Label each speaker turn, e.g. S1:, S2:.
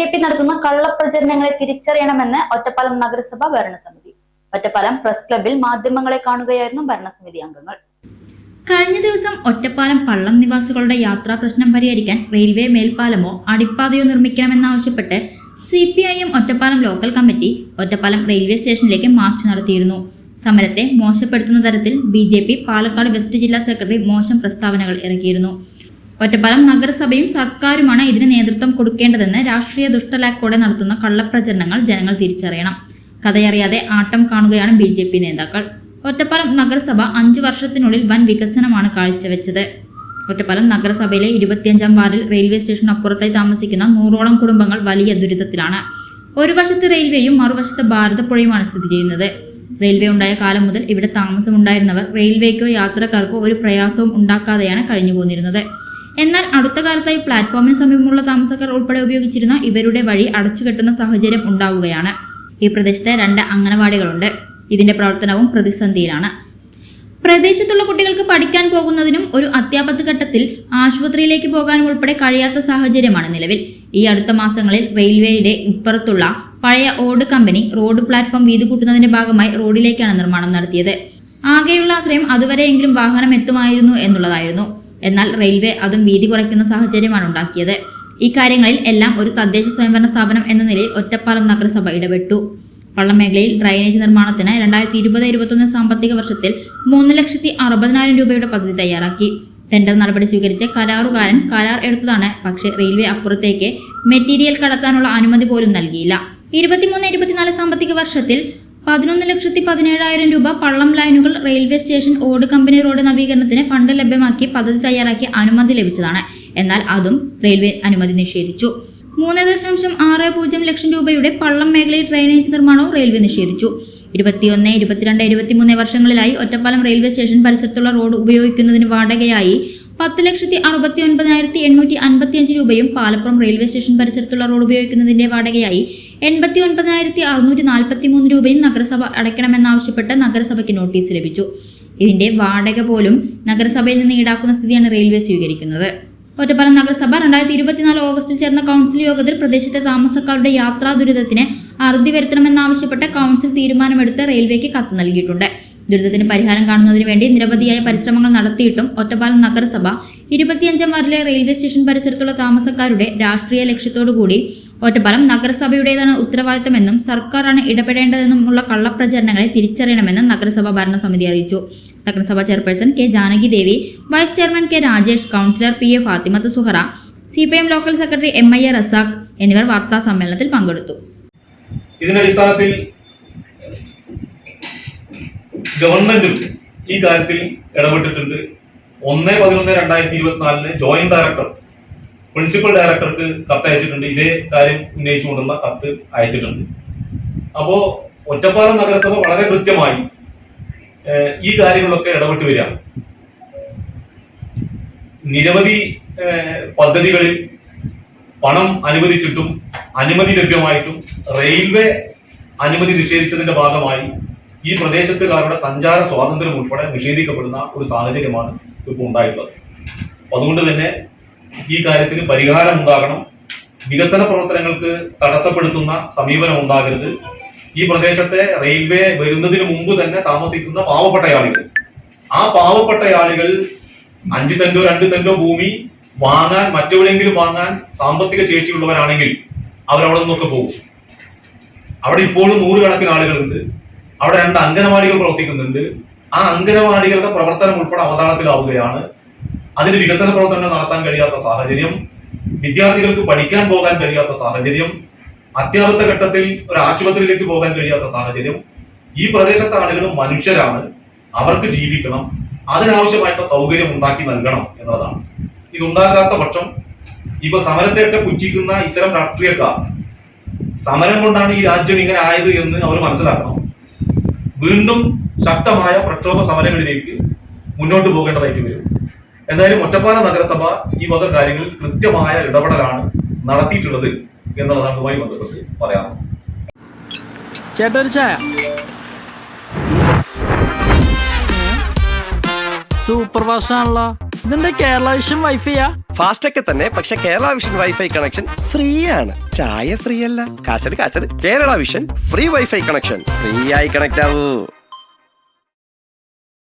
S1: J P നടത്തുന്ന കള്ളപ്രചരണങ്ങളെ തിരിച്ചറിയണമെന്ന് ഒറ്റപ്പാലം നഗരസഭ ഭരണസമിതി. ഒറ്റപ്പാലം പ്രസ് ക്ലബിൽ മാധ്യമങ്ങളെ കാണുകയായിരുന്നു ഭരണസമിതി അംഗങ്ങൾ.
S2: കഴിഞ്ഞ ദിവസം ഒറ്റപ്പാലം പള്ളം നിവാസികളുടെ യാത്രാ പ്രശ്നം പരിഹരിക്കാൻ റെയിൽവേ മേൽപ്പാലമോ അടിപ്പാതയോ നിർമ്മിക്കണമെന്നാവശ്യപ്പെട്ട് C P I M Ottapalam local committee Ottapalam railway സ്റ്റേഷനിലേക്ക് മാർച്ച് നടത്തിയിരുന്നു. സമരത്തെ മോശപ്പെടുത്തുന്ന തരത്തിൽ B J P Palakkad west ജില്ലാ സെക്രട്ടറി മോശം പ്രസ്താവനകൾ ഇറക്കിയിരുന്നു. ഒറ്റപ്പാലം നഗരസഭയും സർക്കാരുമാണ് ഇതിന് നേതൃത്വം കൊടുക്കേണ്ടതെന്ന് രാഷ്ട്രീയ ദുഷ്ടലാക്കോടെ നടത്തുന്ന കള്ളപ്രചരണങ്ങൾ ജനങ്ങൾ തിരിച്ചറിയണം. കഥയറിയാതെ ആട്ടം കാണുകയാണ് ബി ജെ പി നേതാക്കൾ. ഒറ്റപ്പാലം നഗരസഭ അഞ്ചു വർഷത്തിനുള്ളിൽ വൻ വികസനമാണ് കാഴ്ചവെച്ചത്. ഒറ്റപ്പാലം നഗരസഭയിലെ ഇരുപത്തിയഞ്ചാം വാർഡിൽ റെയിൽവേ സ്റ്റേഷൻ അപ്പുറത്തായി താമസിക്കുന്ന നൂറോളം കുടുംബങ്ങൾ വലിയ ദുരിതത്തിലാണ്. ഒരു വശത്ത് റെയിൽവേയും മറുവശത്ത് ഭാരതപ്പുഴയുമാണ് സ്ഥിതി ചെയ്യുന്നത്. റെയിൽവേ ഉണ്ടായ കാലം മുതൽ ഇവിടെ താമസമുണ്ടായിരുന്നവർ റെയിൽവേക്കോ യാത്രക്കാർക്കോ ഒരു പ്രയാസവും ഉണ്ടാക്കാതെയാണ് കഴിഞ്ഞു പോന്നിരുന്നത് എന്നാൽ അടുത്ത കാലത്തായി പ്ലാറ്റ്ഫോമിന് സമീപമുള്ള താമസക്കാർ ഉൾപ്പെടെ ഉപയോഗിച്ചിരുന്ന ഇവരുടെ വഴി അടച്ചുകെട്ടുന്ന സാഹചര്യം ഉണ്ടാവുകയാണ്. ഈ പ്രദേശത്തെ രണ്ട് അംഗനവാടികളുണ്ട്. ഇതിന്റെ പ്രവർത്തനവും പ്രതിസന്ധിയിലാണ്. പ്രദേശത്തുള്ള കുട്ടികൾക്ക് പഠിക്കാൻ പോകുന്നതിനും ഒരു അത്യാപത്ത് ഘട്ടത്തിൽ ആശുപത്രിയിലേക്ക് പോകാനും ഉൾപ്പെടെ കഴിയാത്ത സാഹചര്യമാണ് നിലവിൽ. ഈ അടുത്ത മാസങ്ങളിൽ റെയിൽവേയുടെ ഇപ്പുറത്തുള്ള പഴയ ഓട് കമ്പനി റോഡ് പ്ലാറ്റ്ഫോം വീതി കൂട്ടുന്നതിന്റെ ഭാഗമായി റോഡിലേക്കാണ് നിർമ്മാണം നടത്തിയത്. ആകെയുള്ള ആശ്രയം അതുവരെയെങ്കിലും വാഹനം എത്തുമായിരുന്നു എന്നുള്ളതായിരുന്നു. എന്നാൽ റെയിൽവേ അതും വീതി കുറയ്ക്കുന്ന സാഹചര്യമാണ് ഉണ്ടാക്കിയത്. ഇക്കാര്യങ്ങളിൽ കാര്യങ്ങളിൽ എല്ലാം ഒരു തദ്ദേശ സ്വയംഭരണ സ്ഥാപനം എന്ന നിലയിൽ ഒറ്റപ്പാലം നഗരസഭ ഇടപെട്ടു. വള്ളം മേഖലയിൽ ഡ്രൈനേജ് നിർമ്മാണത്തിന് രണ്ടായിരത്തി ഇരുപത് ഇരുപത്തൊന്ന് സാമ്പത്തിക വർഷത്തിൽ മൂന്ന് ലക്ഷത്തി അറുപതിനായിരം രൂപയുടെ പദ്ധതി തയ്യാറാക്കി. ടെൻഡർ നടപടി സ്വീകരിച്ച കരാറുകാരൻ കരാർ എടുത്തതാണ്. പക്ഷേ റെയിൽവേ അപ്പുറത്തേക്ക് മെറ്റീരിയൽ കടത്താനുള്ള അനുമതി പോലും നൽകിയില്ല. ഇരുപത്തിമൂന്ന് ഇരുപത്തിനാല് സാമ്പത്തിക വർഷത്തിൽ പതിനൊന്ന് ലക്ഷത്തി പതിനേഴായിരം രൂപ പള്ളം ലൈനുകൾ റെയിൽവേ സ്റ്റേഷൻ ഓട് കമ്പനി റോഡ് നവീകരണത്തിന് ഫണ്ട് ലഭ്യമാക്കി പദ്ധതി തയ്യാറാക്കി അനുമതി ലഭിച്ചതാണ്. എന്നാൽ അതും റെയിൽവേ അനുമതി നിഷേധിച്ചു. മൂന്ന് ദശാംശം ആറ് പൂജ്യം ലക്ഷം രൂപയുടെ പള്ളം മേഖലയിൽ ഡ്രൈനേജ് നിർമ്മാണവും റെയിൽവേ നിഷേധിച്ചു. ഇരുപത്തിയൊന്ന് ഇരുപത്തിരണ്ട് ഇരുപത്തിമൂന്ന് വർഷങ്ങളിലായി ഒറ്റപ്പാലം റെയിൽവേ സ്റ്റേഷൻ പരിസരത്തുള്ള റോഡ് ഉപയോഗിക്കുന്നതിന് വാടകയായി പത്ത് ലക്ഷത്തി അറുപത്തി ഒൻപതിനായിരത്തി എണ്ണൂറ്റി അൻപത്തി അഞ്ച് രൂപയും പാലപ്പുറം റെയിൽവേ സ്റ്റേഷൻ പരിസരത്തുള്ള റോഡ് ഉപയോഗിക്കുന്നതിന്റെ വാടകയായി എൺപത്തി ഒൻപതിനായിരത്തി അറുന്നൂറ്റി നാൽപ്പത്തി മൂന്ന് രൂപയും നഗരസഭ അടയ്ക്കണമെന്നാവശ്യപ്പെട്ട് നഗരസഭയ്ക്ക് നോട്ടീസ് ലഭിച്ചു. ഇതിന്റെ വാടക പോലും നഗരസഭയിൽ നിന്ന് ഈടാക്കുന്ന സ്ഥിതിയാണ് റെയിൽവേ സ്വീകരിക്കുന്നത്. ഒറ്റപ്പാലം നഗരസഭ രണ്ടായിരത്തി ഇരുപത്തിനാല് ഓഗസ്റ്റിൽ ചേർന്ന കൗൺസിൽ യോഗത്തിൽ പ്രദേശത്തെ താമസക്കാരുടെ യാത്രാ ദുരിതത്തിന് അറുതി വരുത്തണമെന്നാവശ്യപ്പെട്ട് കൗൺസിൽ തീരുമാനമെടുത്ത് റെയിൽവേക്ക് കത്ത് നൽകിയിട്ടുണ്ട്. ദുരിതത്തിന് പരിഹാരം കാണുന്നതിന് വേണ്ടി നിരവധിയായ പരിശ്രമങ്ങൾ നടത്തിയിട്ടും ഒറ്റപ്പാലം നഗരസഭ ഇരുപത്തിയഞ്ചാം വാർഡിലെ റെയിൽവേ സ്റ്റേഷൻ പരിസരത്തുള്ള താമസക്കാരുടെ രാഷ്ട്രീയ ലക്ഷ്യത്തോടുകൂടി ഒറ്റപ്പാലം നഗരസഭയുടേതാണ് ഉത്തരവാദിത്തമെന്നും സർക്കാരാണ് ഇടപെടേണ്ടതെന്നുമുള്ള കള്ളപ്രചരണങ്ങളെ തിരിച്ചറിയണമെന്ന് നഗരസഭ ഭരണസമിതി അറിയിച്ചു. നഗരസഭാ chairperson K Janaki Devi vice chairman K Rajesh councillor P A Fathimath Suhara C P M local secretary M I A Razak എന്നിവർ വാർത്താ സമ്മേളനത്തിൽ പങ്കെടുത്തു.
S3: ഇതിന്റെ അടിസ്ഥാനത്തിൽ ഗവൺമെന്റും ഈ കാര്യത്തിൽ ഇടപെട്ടിട്ടുണ്ട്. ഒന്ന് പതിനൊന്ന് രണ്ടായിരത്തി ഇരുപത്തിനാലിന് ജോയിന്റ് ഡയറക്ടർ പ്രിൻസിപ്പൽ ഡയറക്ടർക്ക് കത്ത് അയച്ചിട്ടുണ്ട്. ഇതേ കാര്യം ഉന്നയിച്ചുകൊണ്ടുള്ള കത്ത് അയച്ചിട്ടുണ്ട്. അപ്പോ ഒറ്റപ്പാലം നഗരസഭ വളരെ കൃത്യമായി ഈ കാര്യങ്ങളൊക്കെ ഇടപെട്ട് വരിക നിരവധി പദ്ധതികളിൽ പണം അനുവദിച്ചിട്ടും അനുമതി ലഭ്യമായിട്ടും റെയിൽവേ അനുമതി നിഷേധിച്ചതിന്റെ ഭാഗമായി ഈ പ്രദേശത്തുകാരുടെ സഞ്ചാര സ്വാതന്ത്ര്യം ഉൾപ്പെടെ നിഷേധിക്കപ്പെടുന്ന ഒരു സാഹചര്യമാണ് ഇപ്പോൾ ഉണ്ടായിട്ടുള്ളത്. അതുകൊണ്ട് തന്നെ ഈ കാര്യത്തിന് പരിഹാരം ഉണ്ടാകണം. വികസന പ്രവർത്തനങ്ങൾക്ക് തടസ്സപ്പെടുത്തുന്ന സമീപനം ഉണ്ടാകരുത്. ഈ പ്രദേശത്തെ റെയിൽവേ വരുന്നതിന് മുമ്പ് തന്നെ താമസിക്കുന്ന പാവപ്പെട്ട ആളുകൾ. ആ പാവപ്പെട്ട ആളുകൾ അഞ്ച് സെന്റോ രണ്ട് സെന്റോ ഭൂമി വാങ്ങാൻ മറ്റെവിടെയെങ്കിലും വാങ്ങാൻ സാമ്പത്തിക ശേഷിയുള്ളവരാണെങ്കിൽ അവരവിടെ നിന്നൊക്കെ പോകും. അവിടെ ഇപ്പോഴും നൂറുകണക്കിന് ആളുകളുണ്ട്. അവിടെ രണ്ട് അംഗനവാടികൾ പ്രവർത്തിക്കുന്നുണ്ട്. ആ അംഗനവാടികളുടെ പ്രവർത്തനം ഉൾപ്പെടെ അവതാളത്തിലാവുകയാണ് അതിന് വികസന പ്രവർത്തനങ്ങൾ നടത്താൻ കഴിയാത്ത സാഹചര്യം വിദ്യാർത്ഥികൾക്ക് പഠിക്കാൻ പോകാൻ കഴിയാത്ത സാഹചര്യം അത്യാവശ്യ ഘട്ടത്തിൽ ഒരു ആശുപത്രിയിലേക്ക് പോകാൻ കഴിയാത്ത സാഹചര്യം ഈ പ്രദേശത്തെ ആളുകൾ മനുഷ്യരാണ് അവർക്ക് ജീവിക്കണം അതിനാവശ്യമായിട്ടുള്ള സൗകര്യം ഉണ്ടാക്കി നൽകണം എന്നതാണ് ഇതുണ്ടാകാത്ത പക്ഷം ഇപ്പൊ സമരത്തെയൊക്കെ പുച്ഛിക്കുന്ന ഇത്തരം രാഷ്ട്രീയക്കാർ സമരം കൊണ്ടാണ് ഈ രാജ്യം ഇങ്ങനെ ആയത് എന്ന് അവർ മനസ്സിലാക്കണം. വീണ്ടും ശക്തമായ പ്രക്ഷോഭ സമരങ്ങളിലേക്ക് മുന്നോട്ട് പോകേണ്ടതായിട്ട് വരും. എന്തായാലും ഒറ്റപ്പാല നഗരസഭ ഈ വക കാര്യങ്ങളിൽ കൃത്യമായ ഇടപെടലാണ് നടത്തിയിട്ടുള്ളത് എന്നുള്ളതാണ് ഇതുമായി ബന്ധപ്പെട്ട് പറയാം
S4: ചേട്ടാ ചായ. സൂപ്പർ ഫാസ്റ്റ് ആണല്ലോ ഇതെന്താ കേരള വിഷൻ വൈഫൈയാ
S5: ഫാസ്റ്റ് ഒക്കെ തന്നെ പക്ഷെ Kerala Vision wifi connection free ആണ് ചായ ഫ്രീ അല്ല കാശട് കാശട്. Kerala Vision free wifi connection free ആയി കണക്ട് ആവൂ.